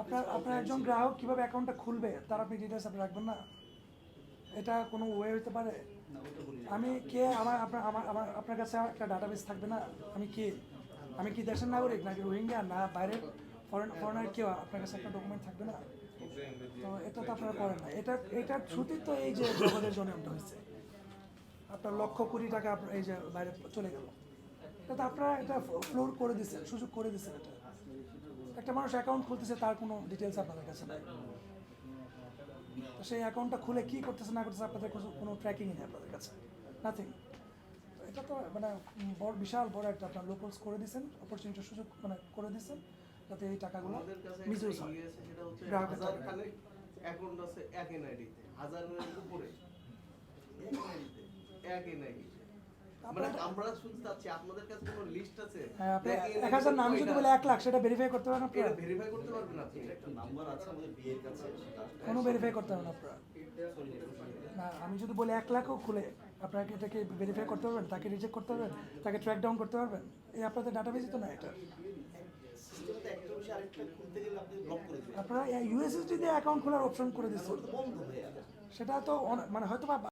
আপনার আপনার একজন গ্রাহক কীভাবে অ্যাকাউন্টটা খুলবে, তার আপনি ডিটেলস আপনি রাখবেন না? এটা কোনো ওয়ে হতে পারে? আমি কে? আমার আপনার আমার আমার আপনার কাছে একটা ডাটাবেস থাকবে না? আমি কে? আমি কি দেশের নাগরিক নাকি রোহিঙ্গা না বাইরের ফরেন ফরেনার কেউ? আপনার কাছে একটা ডকুমেন্ট থাকবে না? তো এটা তো আপনারা করেন না। এটা এটার ছুটি তো এই যে জগতের জন্য হয়েছে। আপনার লক্ষ কোটি টাকা আপনার এই যে বাইরে চলে গেল। এটা তো আপনারা এটা ফ্লোর করে দিচ্ছেন সুযোগ করে দিচ্ছেন এটা। একটা মানুষ অ্যাকাউন্ট খুলতেছে তার কোনো ডিটেলস আপনাদের কাছে নাই। তো সেই অ্যাকাউন্টটা খুলে কি করতেছে না করতেছে আপনাদের কোনো- ট্র্যাকিং নেই আপনাদের কাছে। নাথিং এটা তো মানে বড় বিশাল বড় একটা আপনার লোপলস করে দিয়েছেন অপরচুনিটির সুযোগ মানে করে দিয়েছেন যাতে এই টাকাগুলো মিসইউজ একটা হয়। গ্রাহকের অ্যাকাউন্ট আছে এক এনআইডিতে হাজারের উপরে। এক NID তে, এক হ্যাঁ এক হাজার নাম যদি বলে এক লাখ সেটা ভেরিফাই করতে পারেন আপনারা? ভেরিফাই করতে পারবেন কোনো ভেরিফাই করতে আপনারা? না আমি যদি বলি এক লাখও খুলে আপনাকে এটাকে ভেরিফাই করতে পারবেন তাকে রিজেক্ট করতে পারবেন তাকে ট্র্যাক ডাউন করতে পারবেন? এই আপনাদের ডাটাবেজই তো না এটা। আপনারা ইউএসএসডি দিয়ে অ্যাকাউন্ট খোলার অপশন করে দিচ্ছেন। সেটা তো মানে হয়তো বা